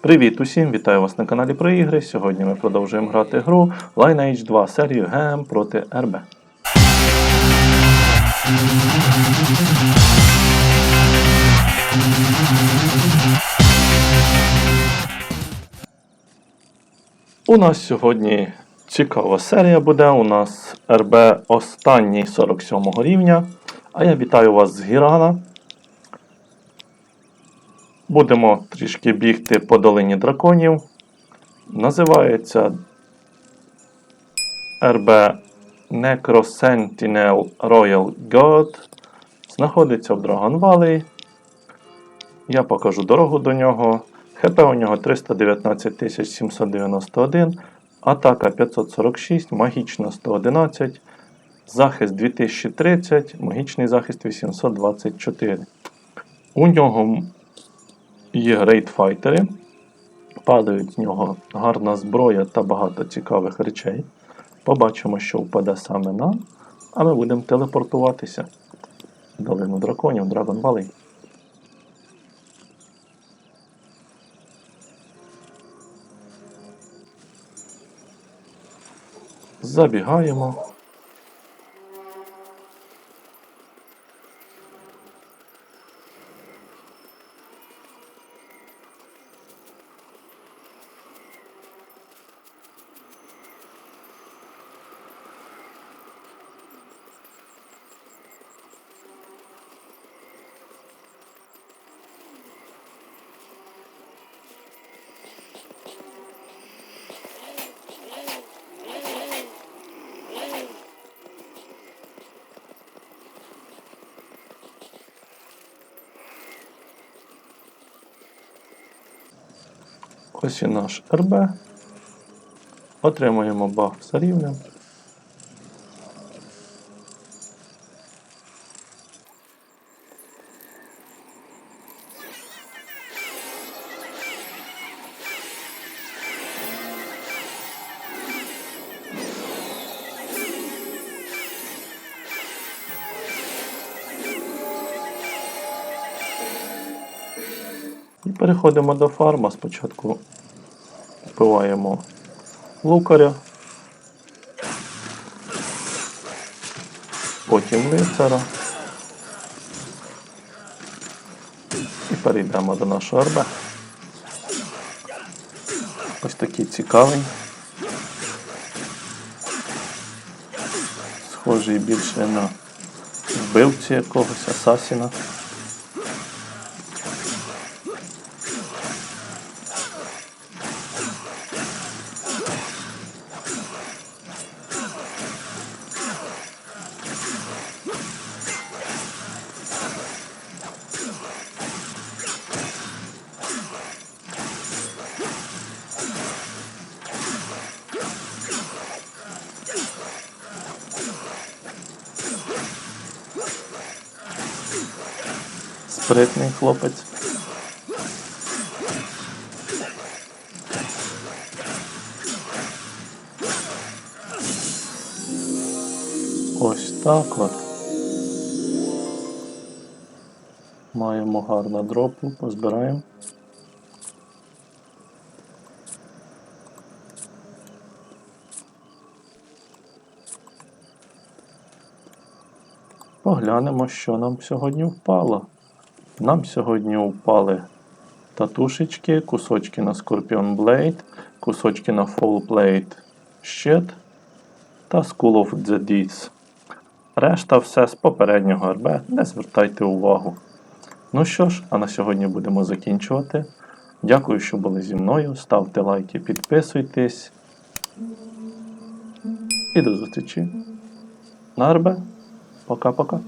Привіт усім! Вітаю вас на каналі про ігри. Сьогодні ми продовжуємо грати гру Lineage 2 серію ГМ проти РБ. У нас сьогодні цікава серія буде. У нас РБ останній 47 рівня. А я вітаю вас з Гірана. Будемо трішки бігти по долині драконів. Називається РБ Necro Sentinel Royal God. Знаходиться в Dragon Valley. Я покажу дорогу до нього. ХП у нього 319 791, атака 546, магічна 111, захист 2030, магічний захист 824. У нього є грейтфайтери. Падають з нього гарна зброя та багато цікавих речей. Побачимо, що впаде саме нам, а ми будемо телепортуватися долину драконів Dragon Valley. Забігаємо. Ось і наш РБ. Отримуємо баф за рівнем. Переходимо до фарма. Спочатку вбиваємо лукаря, потім лицара. І перейдемо до нашого РБ. Ось такий цікавий. Схожий більше на вбивцю якогось асасіна. Спритний хлопець. Ось так от. Маємо гарну дропу, позбираємо. Поглянемо, що нам сьогодні впало. Нам сьогодні впали татушечки, кусочки на Scorpion Blade, кусочки на Full Plate Щит та School of the Deeds. Решта все з попереднього РБ, не звертайте увагу. Ну що ж, а на сьогодні будемо закінчувати. Дякую, що були зі мною. Ставте лайки, підписуйтесь. І до зустрічі на РБ. Пока-пока.